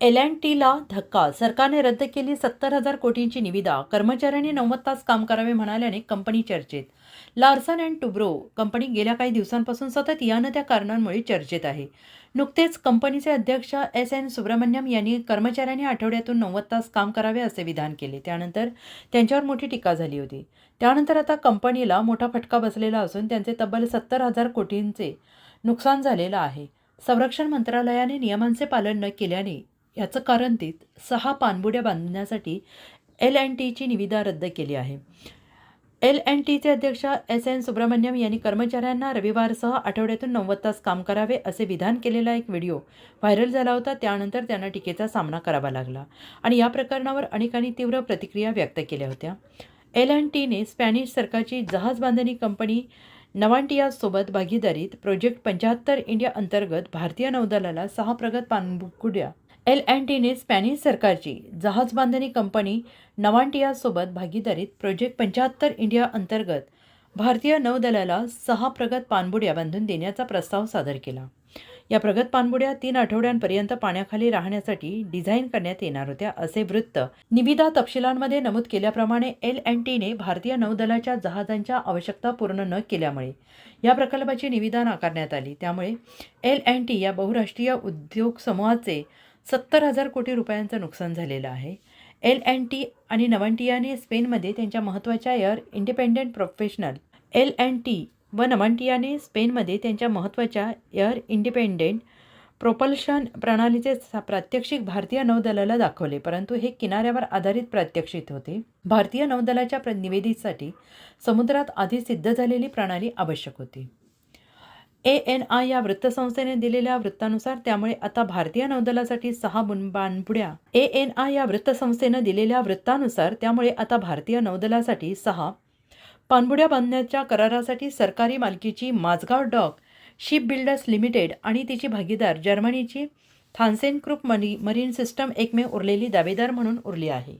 L and टीला धक्का. सरकारने रद्द केली सत्तर हजार कोटींची निविदा. कर्मचाऱ्यांनी नव्वद तास काम करावे म्हणाल्याने कंपनी चर्चेत. लार्सन अँड टुब्रो कंपनी गेल्या काही दिवसांपासून सतत यानं त्या कारणांमुळे चर्चेत आहे. नुकतेच कंपनीचे अध्यक्ष एस एन सुब्रमण्यम यांनी कर्मचाऱ्यांनी आठवड्यातून नव्वद तास काम करावे असे विधान केले. त्यानंतर त्यांच्यावर मोठी टीका झाली होती. त्यानंतर आता कंपनीला मोठा फटका बसलेला असून त्यांचे तब्बल सत्तर हजार कोटींचे नुकसान झालेलं आहे. संरक्षण मंत्रालयाने नियमांचे पालन न केल्याने याचं कारण देत सहा पाणबुड्या बांधण्यासाठी एल अँड टीची निविदा रद्द केली आहे. एल अँड टीचे अध्यक्ष एस एन सुब्रमण्यम यांनी कर्मचाऱ्यांना रविवारसह आठवड्यातून नव्वद तास काम करावे असे विधान केलेला एक व्हिडिओ व्हायरल झाला होता. त्यानंतर त्यांना टीकेचा सामना करावा लागला आणि या प्रकरणावर अनेकांनी तीव्र प्रतिक्रिया व्यक्त केल्या होत्या. एल अँड टीने स्पॅनिश सरकारची जहाज बांधणी कंपनी नवांटियासोबत भागीदारीत प्रोजेक्ट पंच्याहत्तर इंडिया अंतर्गत भारतीय नौदलाला सहा प्रगत पाणबुड्या एल अँड टीने स्पॅनिश सरकारची जहाज बांधणी कंपनी नवांटियासोबत भागीदारीत प्रोजेक्ट पंच्याहत्तर इंडिया अंतर्गत भारतीय नौदलाला सहा प्रगत पाणबुड्या बांधून देण्याचा प्रस्ताव सादर केला. या प्रगत पाणबुड्या तीन आठवड्यांपर्यंत पाण्याखाली राहण्यासाठी डिझाईन करण्यात येणार होत्या असे वृत्त निविदा तपशिलांमध्ये नमूद केल्याप्रमाणे एल अँड टीने भारतीय नौदलाच्या जहाजांच्या आवश्यकता पूर्ण न केल्यामुळे या प्रकल्पाची निविदा नाकारण्यात आली. त्यामुळे एल अँड टी या बहुराष्ट्रीय उद्योग समूहाचे सत्तर हजार कोटी रुपयांचं नुकसान झालेलं आहे. एल अँड टी आणि नवांटियाने स्पेनमध्ये त्यांच्या महत्त्वाच्या air independent professional L and T व नवांटियाने स्पेनमध्ये त्यांच्या महत्त्वाच्या एअर इंडिपेंडेंट प्रोपल्शन प्रणालीचे सा- प्रात्यक्षिक भारतीय नौदलाला दाखवले परंतु हे किनाऱ्यावर आधारित प्रात्यक्षिक होते. भारतीय नौदलाच्या निवेदीसाठी समुद्रात आधी सिद्ध झालेली प्रणाली आवश्यक होती. ए एन आय या वृत्तसंस्थेने दिलेल्या वृत्तानुसार त्यामुळे आता भारतीय नौदलासाठी सहा बुनबाणबुड्या ए एन आय या वृत्तसंस्थेनं दिलेल्या वृत्तानुसार त्यामुळे आता भारतीय नौदलासाठी सहा पाणबुड्या बांधण्याच्या करारासाठी सरकारी मालकीची Mazagon dock ship builders limited आणि तिची भागीदार जर्मनीची थानसेन क्रुप मनी मरीन सिस्टम एकमेव उरलेली दावेदार म्हणून उरली आहे.